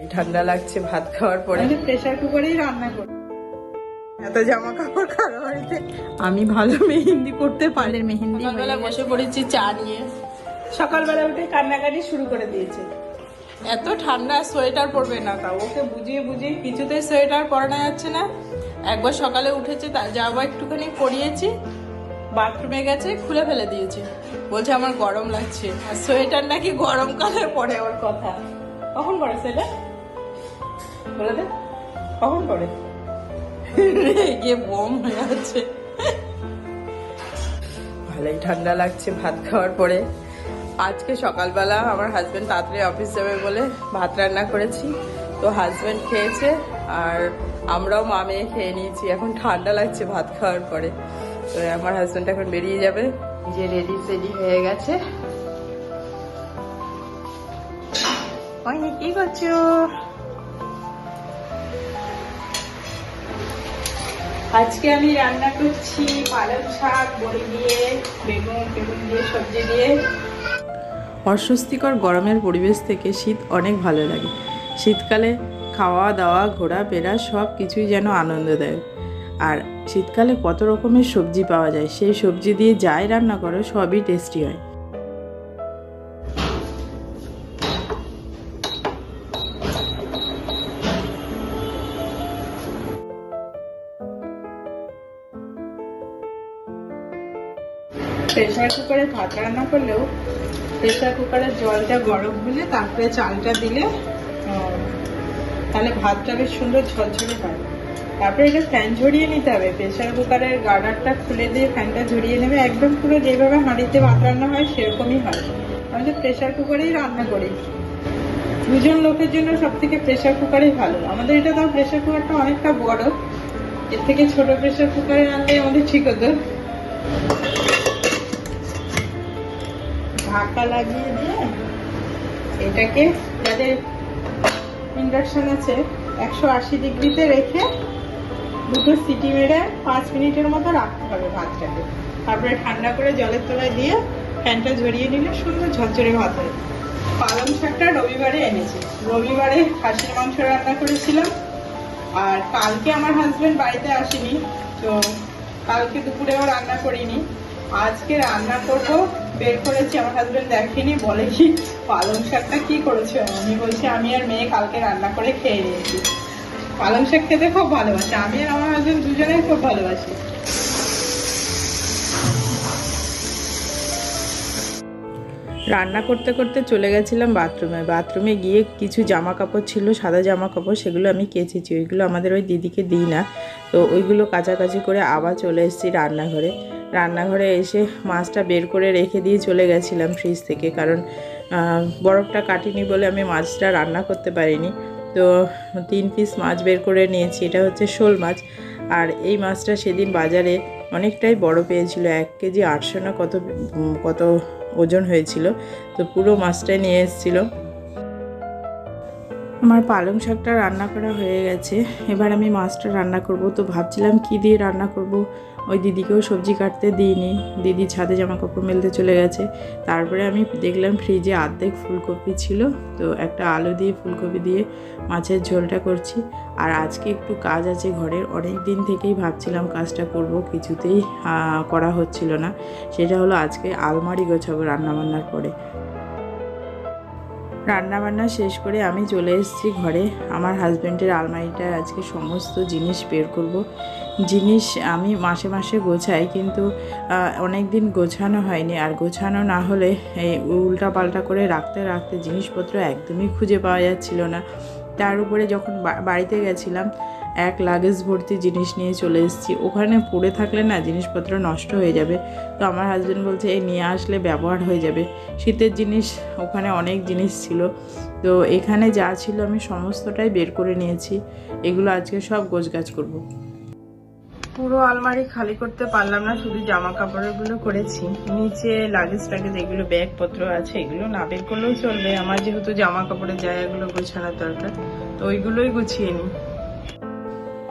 এই ঠান্ডা লাগছে ভাত খাওয়ার পরে। প্রেশার কুকারেই রান্না করি। এত জামা কাপড় কারও বাড়িতে? আমি ভালো মেহেন্দি করতে পারি। মেহেন্দি সকালবেলা বসে পড়েছি চা নিয়ে। সকালবেলা উঠে কান্নাকাটি শুরু করে দিয়েছে। এত ঠান্ডা সোয়েটার পরবে না তাও। ওকে বুঝিয়ে বুঝিয়ে কিছুতেই সোয়েটার পরানো যাচ্ছে না। একবার সকালে উঠেছে তা যাব একটুখানি পরিয়েছি। বাথরুমে গেছে খুলে ফেলে দিয়েছে। বলছে আমার গরম লাগছে। আর সোয়েটার নাকি গরমকালে পরে ওর কথা। কখন পরে সেটা দে, কখন পরে রেগে বোম হয়ে আছে। ভালোই ঠান্ডা লাগছে ভাত খাওয়ার পরে। আজকে সকালবেলা আমার হাজবেন্ড তাড়াতাড়ি অফিস যাবে বলে ভাত রান্না করেছি। তো হাজবেন্ড খেয়েছে আর আমরাও মা মেয়ে খেয়ে নিয়েছি। এখন ঠান্ডা লাগছে ভাত খাওয়ার পরে। তো আমার হাজবেন্ড এখন বেরিয়ে যাবে। যে রেডি সেডি হয়ে গেছে। কি করছ? আজকে আমি রান্না করছি পালং শাক, বড়ি দিয়ে, বেগুন বেগুন দিয়ে, সবজি দিয়ে। অস্বস্তিকর গরমের পরিবেশ থেকে শীত অনেক ভালো লাগে। শীতকালে খাওয়া, দাওয়া ঘোরাফেরা সব কিছুই যেন আনন্দ দেয় আর শীতকালে কত রকমের সবজি পাওয়া যায়, সেই সবজি দিয়ে যাই রান্না করো, সবই টেস্টি হয়। প্রেশার কুকারে ভাত রান্না করলেও প্রেশার কুকারের জলটা গরম হলে তারপরে চালটা দিলে তাহলে ভাতটা বেশ সুন্দর ঝরঝরে হয়। তারপরে এটা ফ্যান ঝরিয়ে নিতে হবে। প্রেশার কুকারের গার্ডারটা খুলে দিয়ে ফ্যানটা ঝরিয়ে নেবে। একদম পুরো যেভাবে হাঁড়িতে ভাত রান্না হয়, সেরকমই হয়। আমি তো প্রেশার কুকারেই রান্না করি। দুজন লোকের জন্য সব থেকে প্রেশার কুকারই ভালো। আমাদের এটা তো প্রেশার কুকারটা অনেকটা বড়। এর থেকে ছোট প্রেশার কুকারে রান্নাই আমাদের ঠিক হতো। ঢাকা লাগিয়ে দিয়ে এটাকে যাদের ইন্ডাকশান আছে, একশো আশি ডিগ্রিতে রেখে দুটো সিটি মেরে পাঁচ মিনিটের মতো রাখতে হবে ভাতটাকে। তারপরে ঠান্ডা করে জলের তলায় দিয়ে ফ্যানটা ঝরিয়ে নিলে সুন্দর ঝরঝরে ভাত হয়। পালং শাকটা রবিবারে এনেছি। রবিবারে খাসির মাংস রান্না করেছিলাম। আর কালকে আমার হাজব্যান্ড বাড়িতে আসেনি, তো কালকে দুপুরেও রান্না করিনি। আজকে রান্না করব। বের করেছি, আমার হাজবেন্ড দেখেনি, বলে কি, পালং শাকটা কি করেছ? আমি বলছি, আমি আর মেয়ে কালকে রান্না করে খেয়ে নিয়েছি। পালং শাক খেতে খুব ভালোবাসে। আমি আর আমার হাজবেন্ড দুজনেই খুব ভালোবাসি। রান্না করতে করতে চলে গেছিলাম বাথরুমে। বাথরুমে গিয়ে কিছু জামা কাপড় ছিল, সাদা জামা কাপড় সেগুলো আমি কেচেছি। ওইগুলো আমাদের ওই দিদিকে দিই না। তো ওইগুলো কাচাকাচি করে আবার চলে এসেছি রান্নাঘরে। রান্নাঘরে এসে মাছটা বের করে রেখে দিয়ে চলে গেছিলাম ফ্রিজ থেকে। কারণ বরফটা কাটিনি বলে আমি মাছটা রান্না করতে পারিনি। তো তিন পিস মাছ বের করে নিয়েছি, এটা হচ্ছে শোল মাছ। আর এই মাছটা সেদিন বাজারে অনেকটাই বড় পেয়েছিল, এক কেজি আটশো না কত কত ওজন হয়েছিল। তো পুরো মাছটাই নিয়ে এসেছিল আমার পালং শাকটা রান্না করা হয়ে গেছে। এবার আমি মাছটা রান্না করব। তো ভাবছিলাম কি দিয়ে রান্না করব? ওই দিদিকেও সবজি কাটতে দিইনি। দিদি ছাদে জামা কাপড় মেলতে চলে গেছে। তারপরে আমি দেখলাম ফ্রিজে আর্ধেক ফুলকপি ছিল। তো একটা আলু দিয়ে ফুলকপি দিয়ে মাছের ঝোলটা করছি। আর আজকে একটু কাজ আছে ঘরের। অনেক দিন থেকেই ভাবছিলাম কাজটা করব। কিছুতেই করা হচ্ছিল না। সেটা হলো আজকে আলমারি গোছাবো রান্নাবান্নার পরে। রান্নাবান্না শেষ করে আমি চলে এসেছি ঘরে। আমার হাজব্যান্ডের আলমারিটার আজকে সমস্ত জিনিস বের করব। জিনিস আমি মাসে মাসে গোছাই কিন্তু অনেক দিন গোছানো হয়নি। আর গোছানো না হলে এই উল্টা পাল্টা করে রাখতে রাখতে জিনিসপত্র একদমই খুঁজে পাওয়া যাচ্ছিল না। তার উপরে যখন বাড়িতে গেছিলাম এক লাগেজ ভর্তি জিনিস নিয়ে চলে এসেছি। ওখানে পড়ে থাকলে না জিনিসপত্র নষ্ট হয়ে যাবে। তো আমার হাজব্যান্ড বলছে, এই নিয়ে আসলে ব্যবহার হয়ে যাবে। শীতের জিনিস, ওখানে অনেক জিনিস ছিল। তো এখানে যা ছিল আমি সমস্তটাই বের করে নিয়েছি। এগুলো আজকে সব গোছগাছ করব। পুরো আলমারি খালি করতে পারলাম না, শুধু জামা কাপড়গুলো করেছি। নিচে লাগেজ টাগেজ, এগুলো ব্যাগপত্র আছে, এগুলো না বের করলেও চলবে। আমার যেহেতু জামা কাপড়ের জায়গাগুলো গোছানোর দরকার, তো ওইগুলোই গুছিয়ে নিই।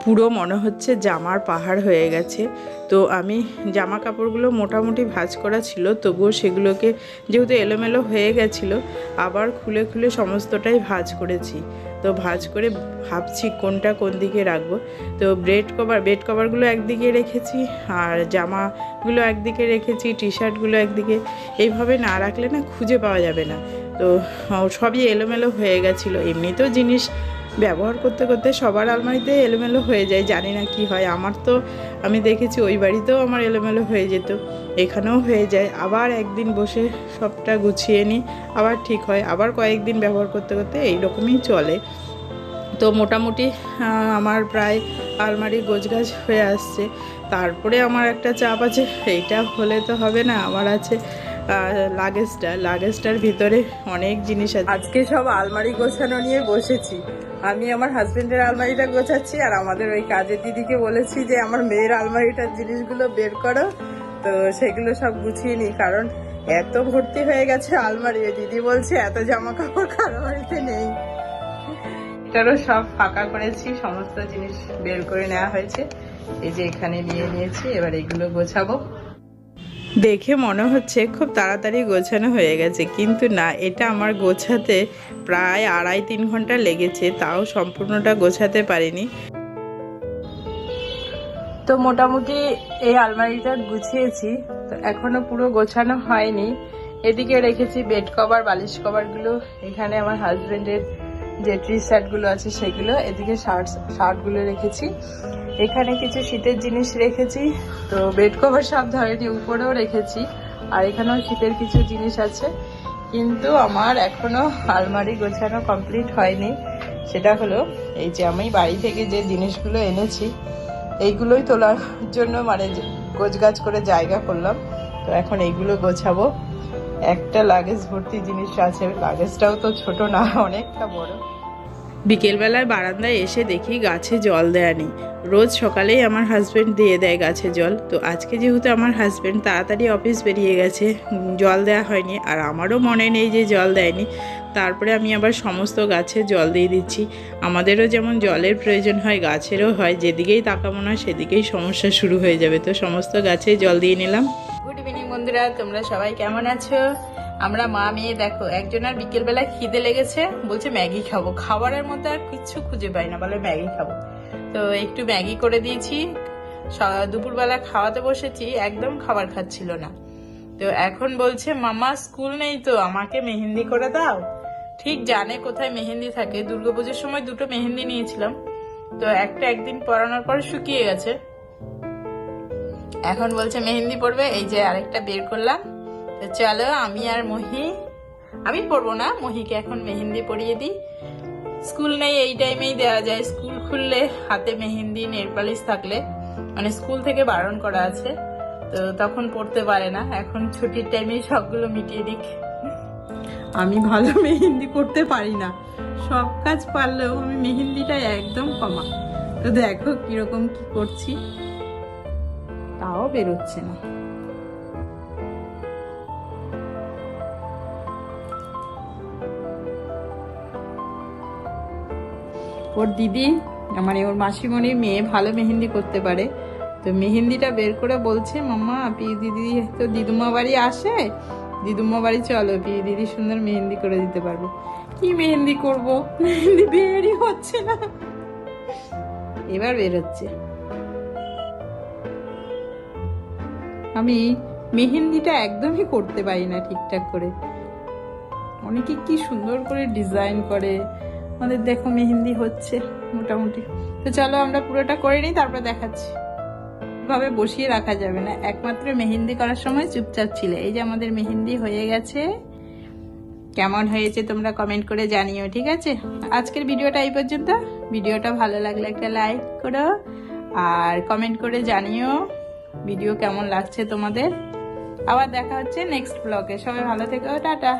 পুরো মনে হচ্ছে জামার পাহাড় হয়ে গেছে। তো আমি জামা কাপড়গুলো মোটামুটি ভাজ করা ছিল, তবুও সেগুলোকে যেহেতু এলোমেলো হয়ে গেছিল, আবার খুলে খুলে সমস্তটাই ভাজ করেছি। তো ভাঁজ করে ভাবছি কোনটা কোন দিকে রাখব। তো ব্রেড কভার বেড কভারগুলো একদিকে রেখেছি, আর জামাগুলো একদিকে রেখেছি টি শার্টগুলো একদিকে। এইভাবে না রাখলে না খুঁজে পাওয়া যাবে না। তো সবই এলোমেলো হয়ে গেছিল। এমনিতেও জিনিস ব্যবহার করতে করতে সবার আলমারিতে এলোমেলো হয়ে যায়, জানি না কি হয়। আমার তো, আমি দেখেছি ওই বাড়িতেও আমার এলোমেলো হয়ে যেত, এখানেও হয়ে যায়। আবার একদিন বসে সবটা গুছিয়ে নিই, আবার ঠিক হয়। আবার কয়েকদিন ব্যবহার করতে করতে এইরকমই চলে। তো মোটামুটি আমার প্রায় আলমারি গোছগাছ হয়ে আসছে। তারপরে আমার একটা চাপ আছে, এইটা হলে তো হবে না, আমার আছে। লাগেজটা, লাগেজটার ভিতরে অনেক জিনিস আছে। আজকে সব আলমারি গোছানো নিয়ে বসেছি। আমি আমার হাজবেন্ডের আলমারিটা গোছাচ্ছি আর আমাদের ওই কাজের দিদিকে বলেছি যে, আমার মেয়ের আলমারিটার জিনিসগুলো বের করো। তো সেগুলো সব গুছিয়ে নিই, কারণ এত ভর্তি হয়ে গেছে আলমারি। দিদি বলছে, এত জামা কাপড় আলমারিতে নেই? এটারও সব ফাঁকা করেছি, সমস্ত জিনিস বের করে নেওয়া হয়েছে। এই যে এখানে নিয়ে নিয়েছি, এবার এগুলো গোছাবো। দেখে মনে হচ্ছে খুব তাড়াতাড়ি গোছানো হয়ে গেছে। কিন্তু না, এটা আমার গোছাতে প্রায় আড়াই তিন ঘণ্টা লেগেছে, তাও সম্পূর্ণটা গোছাতে পারিনি। তো মোটামুটি এই আলমারিটা গুছিয়েছি, তো এখনও পুরো গোছানো হয়নি। এদিকে রেখেছি বেড কভার বালিশ কভারগুলো এখানে আমার হাজবেন্ডের যে টি শার্টগুলো আছে সেগুলো, এদিকে শার্ট শার্টগুলো রেখেছি। এখানে কিছু শীতের জিনিস রেখেছি। তো বেড কভার সব ধরেনি, উপরেও রেখেছি। আর এখানেও শীতের কিছু জিনিস আছে। কিন্তু আমার এখনও আলমারি গোছানো কমপ্লিট হয়নি। সেটা হলো এই যে আমি বাড়ি থেকে যে জিনিসগুলো এনেছি, এইগুলোই তোলার জন্য মানে গোছগাছ করে জায়গা করলাম। তো এখন এইগুলো গোছাবো। একটা লাগেজ ভর্তি জিনিস আছে লাগেজটাও তো ছোট না অনেকটা বড়। বিকেলবেলায় বারান্দায় এসে দেখি গাছে জল দেয়া নেই। রোজ সকালেই আমার হাজব্যান্ড দিয়ে দেয় গাছে জল। তো আজকে যেহেতু আমার হাজব্যান্ড তাড়াতাড়ি অফিস বেরিয়ে গেছে জল দেওয়া হয়নি আর আমারও মনে নেই যে জল দেয়নি। তারপরে আমি আবার সমস্ত গাছে জল দিয়ে দিচ্ছি। আমাদেরও যেমন জলের প্রয়োজন হয় গাছেরও হয় যেদিকেই তাকাবো না সেদিকেই সমস্যা শুরু হয়ে যাবে। তো সমস্ত গাছে জল দিয়ে নিলাম। গুড ইভিনিং বন্ধুরা, তোমরা সবাই কেমন আছো? আমরা মা মেয়ে, দেখো, একজনের বিকেলবেলা খিদে লেগেছে, বলছে ম্যাগি খাব। খাবারের মধ্যে আর কিচ্ছু খুঁজে পাই না, বলে ম্যাগি খাব। তো একটু ম্যাগি করে দিয়েছি। দুপুরবেলা খাওয়াতে বসেছি, একদম খাবার খাচ্ছিল না। তো এখন বলছে, মামা, স্কুল নেই তো, আমাকে মেহেন্দি করে দাও। ঠিক জানে কোথায় মেহেন্দি থাকে। দুর্গাপুজোর সময় দুটো মেহেন্দি নিয়েছিলাম। তো একটা একদিন পরানোর পর শুকিয়ে গেছে। এখন বলছে মেহেন্দি পড়বে এই যে আরেকটা বের করলাম। তো চলো, আমি আর মহি, আমি পড়ব না, মহিকে এখন মেহেন্দি পরিয়ে দিই। স্কুল নেই, এই টাইমেই দেওয়া যায়। স্কুল খুললে হাতে মেহেন্দি নেল পালিশ থাকলে। মানে স্কুল থেকে বারণ করা আছে, তো তখন পড়তে পারে না। এখন ছুটির টাইমেই সবগুলো মিটিয়ে দিক। আমি ভালো মেহেন্দি করতে পারি না। সব কাজ পারলেও আমি মেহেন্দিটা একদম কমা। তো দেখো কীরকম কি করছি। তাও বেরোচ্ছে না। ওর দিদি মানে ওর মাসিমণির মেয়ে ভালো মেহেন্দি করতে পারে। তো মেহেন্দিটা বের করে বলছে, মাম্মা পি দিদি তো দিদুমা বাড়ি আসে দিদুমা বাড়ি চলো পি দিদি সুন্দর মেহেন্দি করে দিতে পারব। কি মেহেন্দি করব? মেহেন্দি বেরই হচ্ছে না। এবার বের আমি মেহেন্দিটা একদমই করতে পারি না ঠিকঠাক করে। অনেকে কি সুন্দর করে ডিজাইন করে। আমাদের দেখো মেহেন্দি হচ্ছে মোটামুটি। তো চলো আমরা পুরোটা করে নিই, তারপরে দেখাচ্ছি। ভাবে বসিয়ে রাখা যাবে না। একমাত্র মেহেন্দি করার সময় চুপচাপ ছিল। এই যে আমাদের মেহেন্দি হয়ে গেছে। কেমন হয়েছে তোমরা কমেন্ট করে জানিও, ঠিক আছে? আজকের ভিডিওটা এই পর্যন্ত। ভিডিওটা ভালো লাগলে একটা লাইক করো। আর কমেন্ট করে জানিও ভিডিও কেমন লাগছে তোমাদের? আবার দেখা হচ্ছে নেক্সট ব্লগে সবাই ভালো থেকো টাটা।